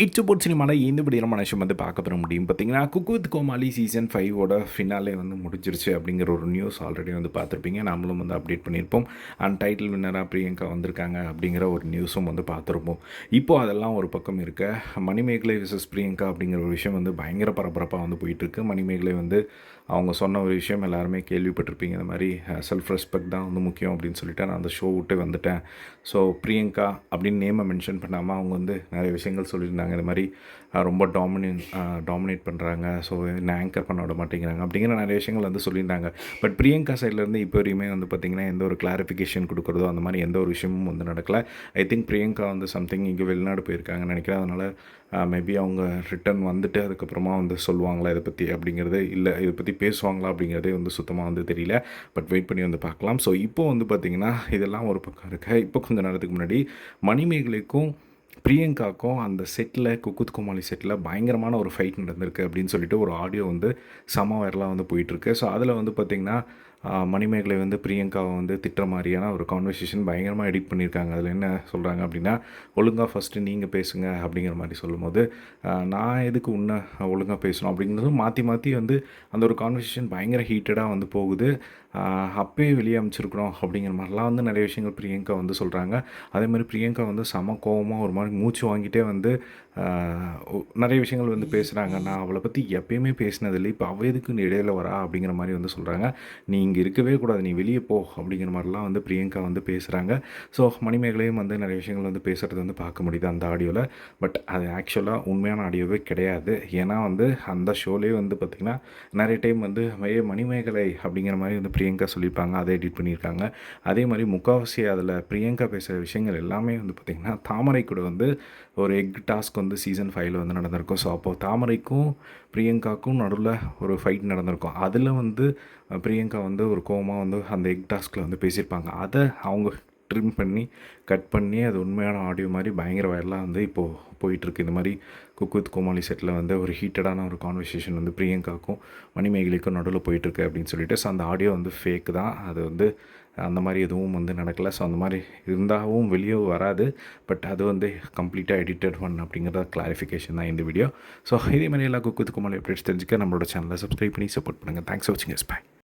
Eight support சினிமாவில் இந்த விடியமான விஷயம் வந்து பார்க்க பெற முடியும். பார்த்தீங்கன்னா குக் வித் கோமாளி சீசன் ஃபைவோட ஃபினாலே வந்து முடிஞ்சிருச்சு அப்படிங்கிற ஒரு நியூஸ் ஆல்ரெடி வந்து பார்த்துருப்பீங்க. நம்மளும் வந்து அப்டேட் பண்ணியிருப்போம். அண்ட் டைட்டில் வின்னராக பிரியங்கா வந்திருக்காங்க அப்படிங்கிற ஒரு நியூஸும் வந்து பார்த்துருப்போம். இப்போ அதெல்லாம் ஒரு பக்கம் இருக்க மணிமேகலை விசஸ் பிரியங்கா அப்படிங்கிற ஒரு விஷயம் வந்து பயங்கர பரபரப்பாக வந்து போயிட்டுருக்கு. மணிமேகலை வந்து அவங்க சொன்ன ஒரு விஷயம் எல்லாருமே கேள்விப்பட்டிருப்பீங்க. இந்த மாதிரி செல்ஃப் ரெஸ்பெக்ட் தான் வந்து முக்கியம் அப்படின்னு சொல்லிட்டு நான் அந்த ஷோ விட்டு வந்துட்டேன். ஸோ பிரியங்கா அப்படின்னு நேமை மென்ஷன் பண்ணாமல் அவங்க வந்து நிறைய விஷயங்கள் சொல்லியிருந்தாங்க. இந்த மாதிரி ரொம்ப டாமினேட் டாமினேட் பண்ணுறாங்க ஸோ என்ன ஆங்கர் பண்ண விட மாட்டேங்கிறாங்க அப்படிங்கிற நிறைய விஷயங்கள் வந்து சொல்லியிருந்தாங்க. பட் பிரியங்கா சைட்லேருந்து இப்போ வரையுமே வந்து பார்த்திங்கன்னா எந்த ஒரு கிளாரிஃபிகேஷன் கொடுக்குறதோ அந்த மாதிரி எந்த ஒரு விஷயமும் வந்து நடக்கலை. ஐ திங்க் பிரியங்கா வந்து சம்திங் இங்கே வெளிநாடு போயிருக்காங்கன்னு நினைக்கிறேன். அதனால் மேபி அவங்க ரிட்டர்ன் வந்துட்டு அதுக்கப்புறமா வந்து சொல்லுவாங்களா இதை பற்றி அப்படிங்கிறது இல்லை. இதை பற்றி பேசுவாங்களா அப்படிங்கிறதே வந்து சுத்தமாக வந்து தெரியல. பட் வெயிட் பண்ணி வந்து பார்க்கலாம். ஸோ இப்போ வந்து பார்த்திங்கன்னா இதெல்லாம் ஒரு பக்கம் இருக்க. இப்போ கொஞ்சம் நேரத்துக்கு முன்னாடி மணிமேகலைக்கும் பிரியங்காக்கும் அந்த செட்டில் குக்குத் குமாலி செட்டில் பயங்கரமான ஒரு ஃபைட் நடந்திருக்கு அப்படின்னு சொல்லிட்டு ஒரு ஆடியோ வந்து சம வைரலாக வந்து போயிட்டுருக்கு ஸோ அதில் வந்து பார்த்திங்கன்னா மணிமேகலை வந்து பிரியங்காவை வந்து திட்டுற மாதிரியான ஒரு கான்வர்சேஷன் பயங்கரமாக எடிட் பண்ணியிருக்காங்க. அதில் என்ன சொல்கிறாங்க அப்படின்னா ஒழுங்காக ஃபஸ்ட்டு நீங்கள் பேசுங்க அப்படிங்கிற மாதிரி சொல்லும்போது நான் எதுக்கு உன்னை ஒழுங்காக பேசணும்? அப்படிங்கிறதும் மாற்றி மாற்றி வந்து அந்த ஒரு கான்வர்சேஷன் பயங்கர ஹீட்டடாக வந்து போகுது. அப்பயே வெளியே அமைச்சிருக்கணும் அப்படிங்கிற மாதிரிலாம் வந்து நிறைய விஷயங்கள் பிரியங்கா வந்து சொல்கிறாங்க அதே மாதிரி பிரியங்கா வந்து சம கோவமாக ஒரு மாதிரி மூச்சு வாங்கிட்டே வந்து நிறைய விஷயங்கள் வந்து பேசுகிறாங்க நான் அவளை பற்றி எப்பயுமே பேசினதில்லை. இப்போ அவ எதுக்கு இடையில வரா அப்படிங்கிற மாதிரி வந்து சொல்கிறாங்க நீங்கள் இங்கே இருக்கவே கூடாது. நீ வெளியே போ அப்படிங்கிற மாதிரிலாம் வந்து பிரியங்கா வந்து பேசுகிறாங்க ஸோ மணிமேகலையும் வந்து நிறைய விஷயங்கள் வந்து பேசுகிறது வந்து பார்க்க முடியுது அந்த ஆடியோவில் பட் அது ஆக்சுவலாக உண்மையான ஆடியோவே கிடையாது. ஏன்னா வந்து அந்த ஷோலேயே வந்து பார்த்திங்கன்னா நிறைய டைம் வந்து ஏ மணிமேகலை அப்படிங்கிற மாதிரி வந்து பிரியங்கா சொல்லியிருப்பாங்க. அதை எடிட் பண்ணியிருக்காங்க. அதே மாதிரி முக்காவாசி அதில் பிரியங்கா பேசுகிற விஷயங்கள் எல்லாமே வந்து பார்த்திங்கன்னா தாமரை கூட வந்து ஒரு எக் டாஸ்க் வந்து சீசன் ஃபைவ்ல வந்து நடந்திருக்கும். ஸோ அப்போது தாமரைக்கும் பிரியங்காக்கும் நடுவில் ஒரு ஃபைட் நடந்திருக்கும். அதில் வந்து பிரியங்கா வந்து ஒரு கோமாக வந்து அந்த எக் டாஸ்கில் வந்து பேசியிருப்பாங்க. அதை அவங்க ட்ரிம் பண்ணி கட் பண்ணி அது உண்மையான ஆடியோ மாதிரி பயங்கர வைரலாக வந்து இப்போது போயிட்டுருக்கு. இந்த மாதிரி குக்குத் கோமாளி செட்டில் வந்து ஒரு ஹீட்டடான ஒரு கான்வர்சேஷன் வந்து பிரியங்காக்கும் மணிமேகலைக்கும் நடுவில் போயிட்டுருக்கு அப்படின்னு சொல்லிட்டு. ஸோ அந்த ஆடியோ வந்து ஃபேக் தான். அது வந்து அந்த மாதிரி எதுவும் வந்து நடக்கலை. ஸோ அந்த மாதிரி இருந்தாவும் வெளியே வராது. பட் அது வந்து கம்ப்ளீட்டாக எடிட்டட் ஒன் அப்படிங்கிறத கிளாரிஃபிகேஷன் தான் இந்த வீடியோ ஸோ இதே மாதிரி எல்லா குக்குத் கோமாளி அப்டேட்ஸ் தெரிஞ்சுக்க நம்மளோட சேனலை சப்ஸ்கிரைப் பண்ணி சப்போர்ட் பண்ணுங்கள் தேங்க்ஸ் ஃபார் வாட்சிங் எஸ் பை